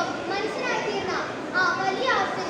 ദൈവം മനുഷ്യനായിത്തീർന്ന ആ വലിയ ആശ്ചര്യം